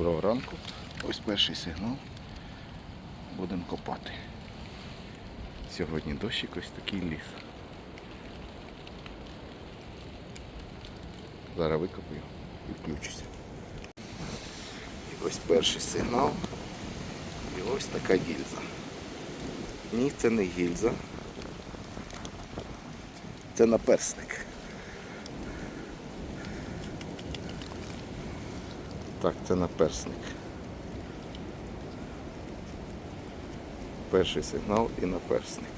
Доброго ранку. Ось перший сигнал. Будемо копати. Сьогодні дощик ось такий ліс. Зараз викопаю і включуся. І ось перший сигнал. І ось така гільза. Ні, це не гільза. Це наперсник. Так, це наперсник. Перший сигнал і наперсник.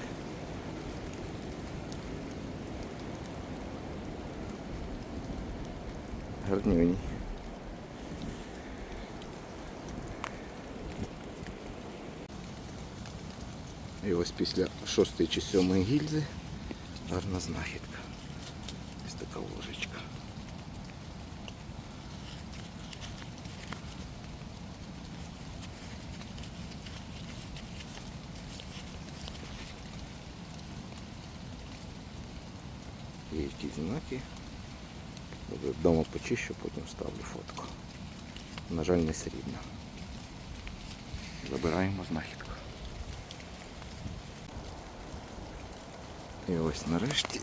Гарнюній. І ось після шостої чи сьомої гільзи гарна знахідка. Ось така ложечка. Якісь знаки. Вдома почищу, потім ставлю фотку. На жаль, не срібна. Забираємо знахідку. І ось нарешті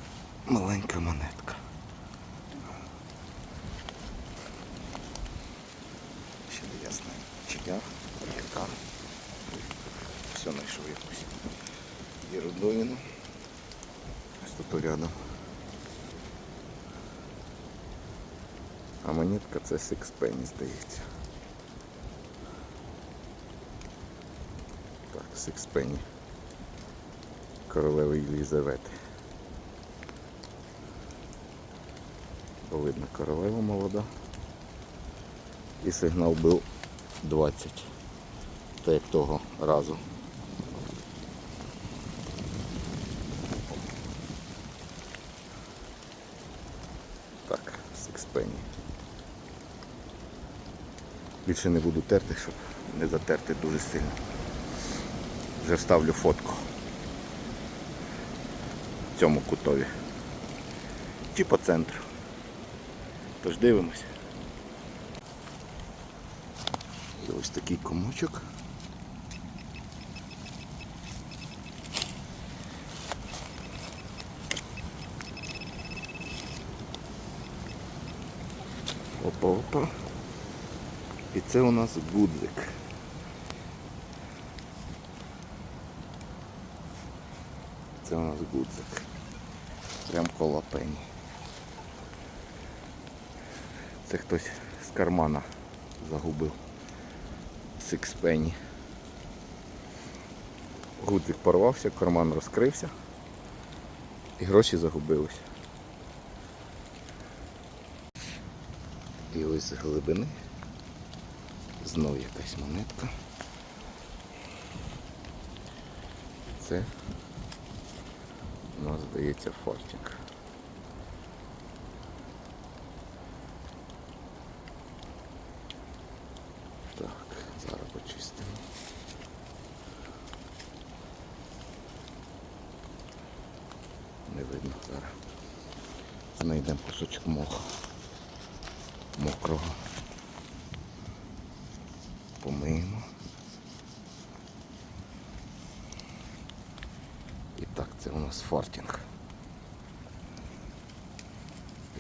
маленька монетка. Ще не ясно, чия, яка. Все знайшов якусь єрудовину. Ось тут рядом. А монетка це Six здається. Так, Six Королеви Єлізавети. Бо видно королева молода. І сигнал був 20. Так як того разу. Так, Six Penny. Більше не буду терти, щоб не затерти дуже сильно. Вже вставлю фотку в цьому кутові. Чи по центру. Тож дивимося. І ось такий комочок. Опа-опа. І це у нас гудзик. Це у нас гудзик. Прям коло пені. Це хтось з кармана загубив. Сикспені. Гудзик порвався, карман розкрився і гроші загубились. І ось з глибини знов якась монетка. Це у нас здається фортик. Так, зараз почистимо. Не видно зараз. Знайдемо кусочок моха. Мокрого. Помиємо. І так, це у нас фартінг.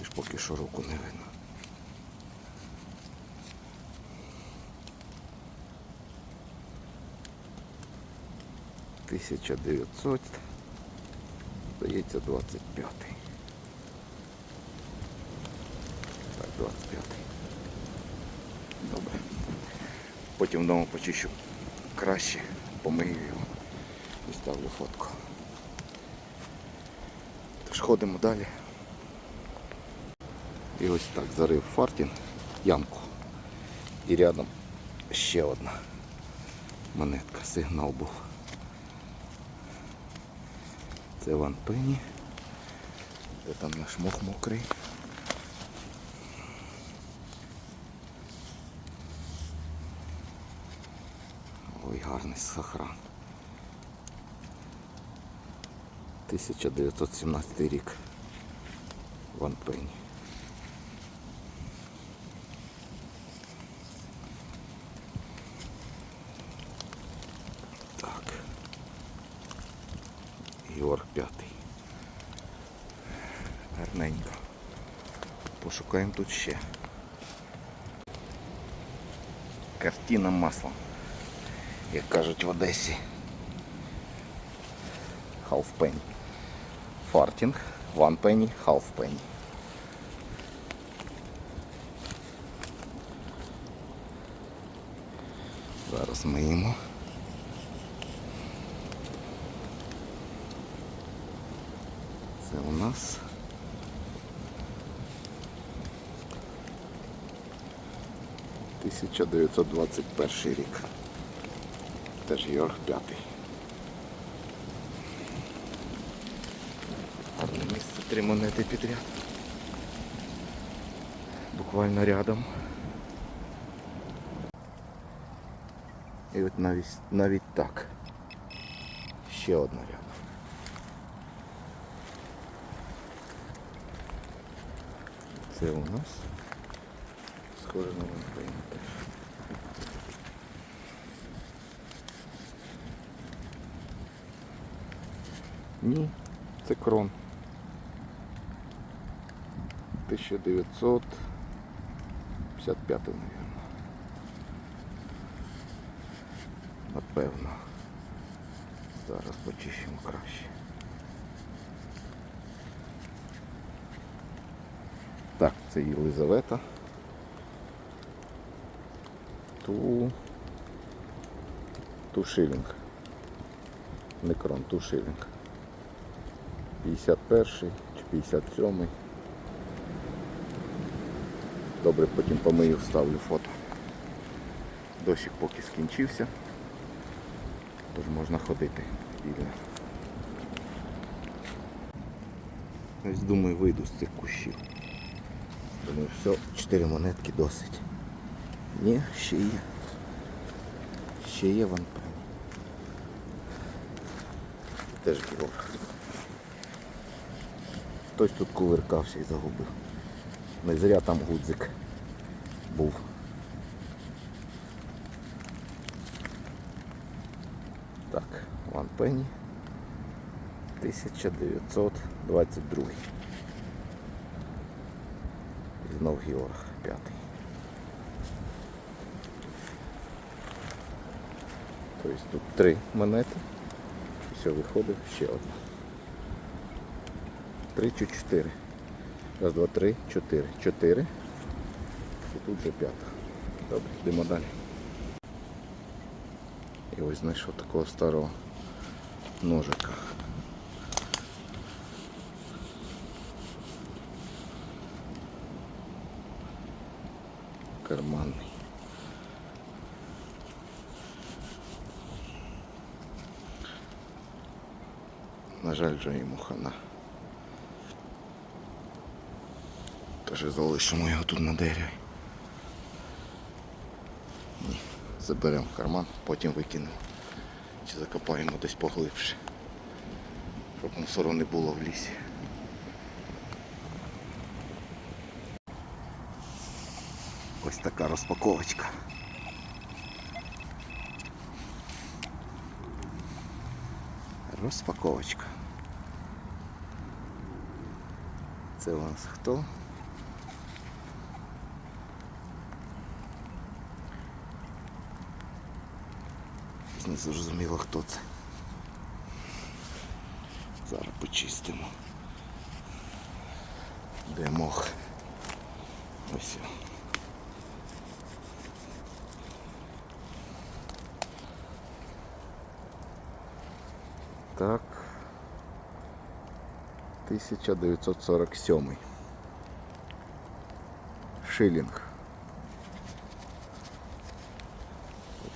Ж поки що руку не видно. Тисяча дев'ятсот, здається, двадцять п'ятий. Так, двадцять п'ятий. Добре. Потім вдома почищу краще, помию його і ставлю фотку. Тож ходимо далі. І ось так зарив фартін, ямку. І рядом ще одна монетка, сигнал був. Це Ван Пенні. Де там наш мох мокрий. Такий гарний сохран. 1917 рік в Анпені. Так. Георг п'ятий. Гарненько. Пошукаємо тут ще. Картина маслом. Як кажуть в Одесі. Half penny. Фартінг. One penny, half penny. Зараз миємо. Це у нас Тисяча дев'ятсот двадцять перший рік. Теж Йорг п'ятий. Гарне місце, три монети підряд. Буквально рядом. І от навіть, навіть так. Ще одна рядом. Це у нас схоже на теж. Ні, це крон. 1955, мабуть. Напевно. Зараз почищимо краще. Так, це Єлизавета. Ту... Ту шилінг. Не крон, ту шилінг. 51 чи 57. Добре, потім помию, вставлю фото. Дощик поки скінчився. Тож можна ходити вільно. Ось думаю вийду з цих кущів. Думаю, все, 4 монетки досить. Ні, ще є. Ще є ванпен. Теж георг. Хтось тут кувиркався і загубив. Не зря там гудзик був. Так, Ван Пенні. 1922. І знов Георг п'ятий. Тобто тут три монети. Все, виходить ще одна. Три чи чотири. Раз, два, три, чотири. Чотири. І тут вже п'ята. Добре, йдемо далі. І ось знайшов такого старого ножика. Карманний. На жаль, вже йому хана. Тож залишимо його тут на дереві. Ні, заберемо в карман, потім викинемо. Чи закопаємо десь поглибше. Щоб мусору не було в лісі. Ось така розпаковочка. Розпаковочка. Це у нас хто? Не зрозуміло хто це. Зараз почистимо. Де мох? Ось. Так. 1947. Шилінг.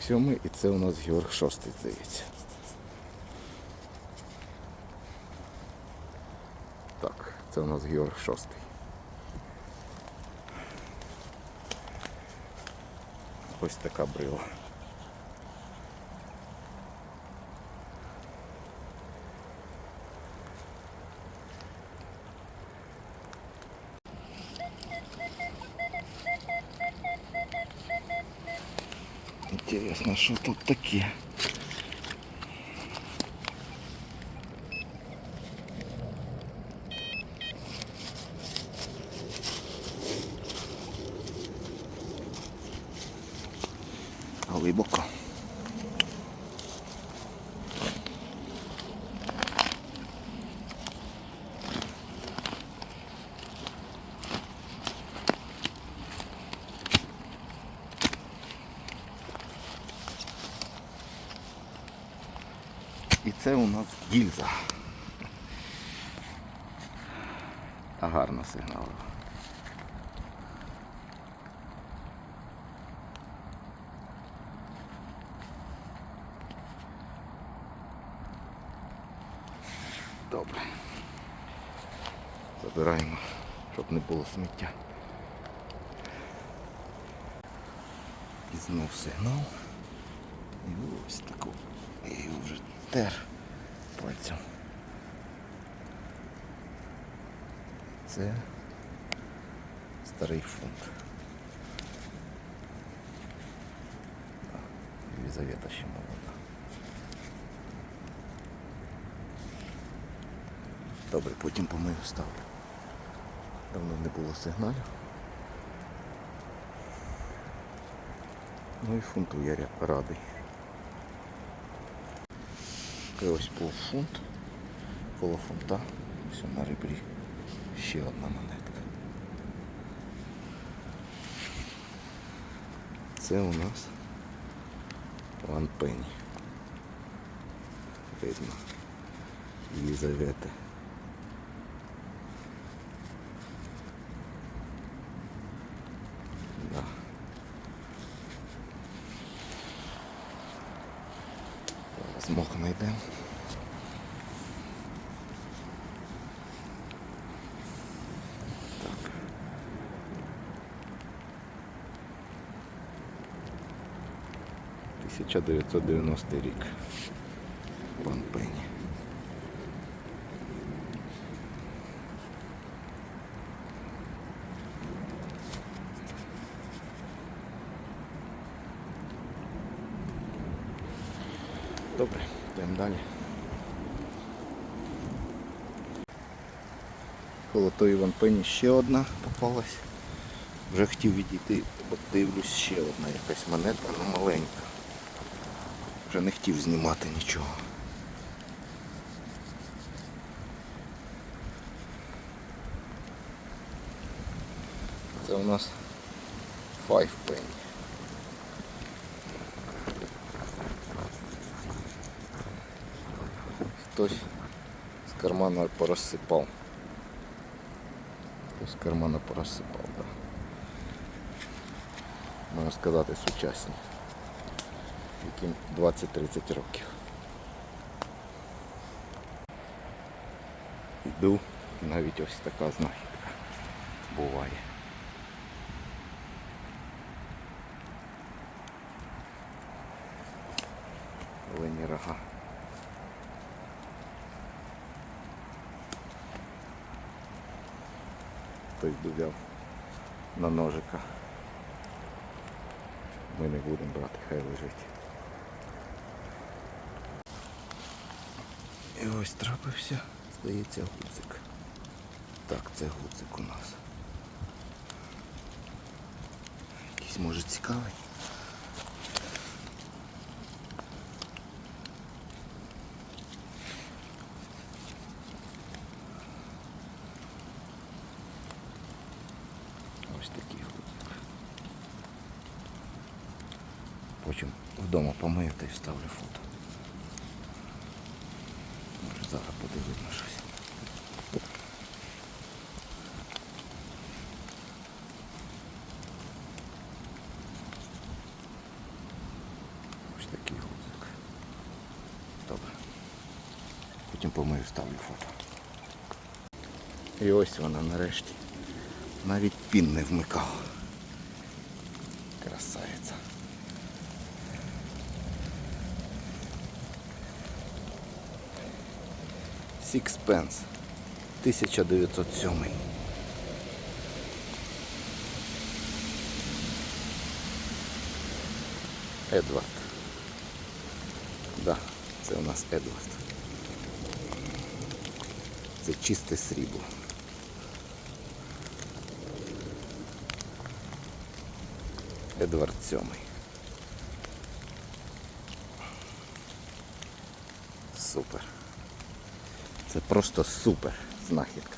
Сьомий і це у нас Георг шостий, здається. Так, це у нас Георг шостий. Ось така брила. Интересно, що тут таке? І це у нас гільза. А гарно сигналила. Добре. Забираємо, щоб не було сміття. І знов сигнал. І ось таку. І вже тер пальцем. Це старий фунт. Єлизавета ще молода. Добре, потім помию ставлю. Давно не було сигналів. Ну і фунту я радий. Такий ось полфунт. Коло фунта. Все на ребрі. Ще одна монетка. Це у нас Ван Пенні. Видно. Єлизавети. 1990 рік. Пан Пені. Добре, йдемо далі. Коло тої ванпені ще одна попалась. Вже хотів відійти, бо дивлюсь ще одна якась монетка, але маленька. Вже не хотів знімати нічого. Це у нас Five Penny. Хтось з кармана порозсипав. Хтось з кармана порозсипав, так. Да. Можна сказати, сучасні. Яким 20-30 років. Йду і навіть ось така знахідка буває. Олені рога. Хтось взяв на ножика. Ми не будемо брати, хай лежить. І ось трапився, здається, гудзик. Так, це гудзик у нас. Якийсь може цікавий. Ось такий гудзик. Потім вдома помию та й вставлю фото. Зараз буде видно щось. Ось такий гудзик. Добре. Потім помию вставлю фото. І ось вона нарешті. Навіть пін не вмикав. Красавиця. Sixpence. 1907. Едвард. Да, це у нас Едвард. Це чисте срібло. Едвард Сьомий. Супер. Це просто супер знахідка.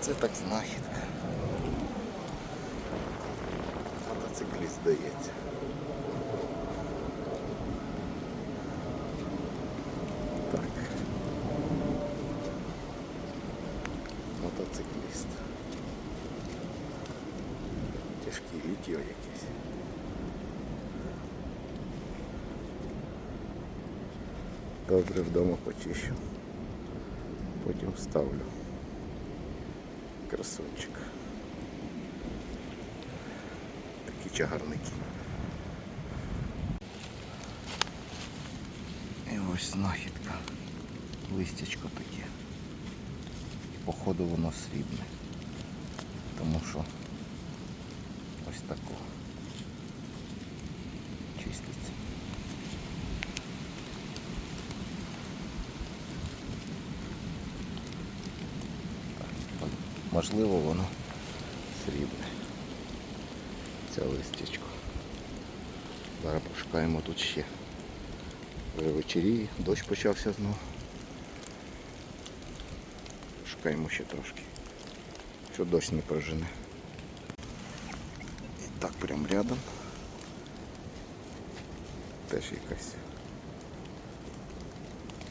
Це так знахідка. Мотоцикліст здається. Так. Мотоцикліст. Тяжкий літьо якесь. Добре, вдома почищу. Потім вставлю. Красунчик. Такі чагарники. І ось знахідка. Листячко таке. І походу воно срібне. Тому що ось тако. Чиститься. Так, Можливо воно срібне. Це листячко. Зараз пошукаємо тут ще. Вже вечеріє, дощ почався знову. Шукаємо ще трошки. Що дощ не прожене. І так прям рядом. Теж якась.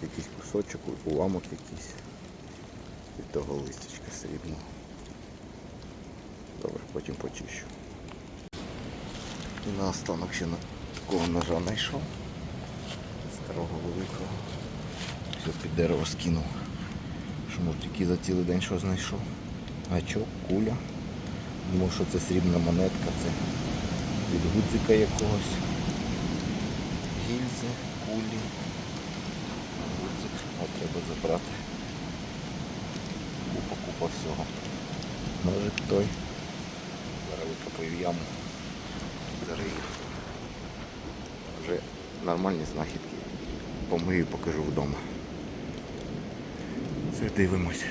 Якийсь кусочок, уламок якийсь. Від того листячка срібного. Потім почищу. І наостанок ще на такого ножа знайшов. Старого великого. Все під дерево скинув. Що може тільки за цілий день що знайшов. Гачок, куля. Думав, що це срібна монетка, це від гудзика якогось. Гільзи, кулі. Гудзик. От треба забрати. Купа, купа всього. Ножик той. Викопаю яму. Зарию. Вже нормальні знахідки. Помию, покажу вдома. Все, дивимось.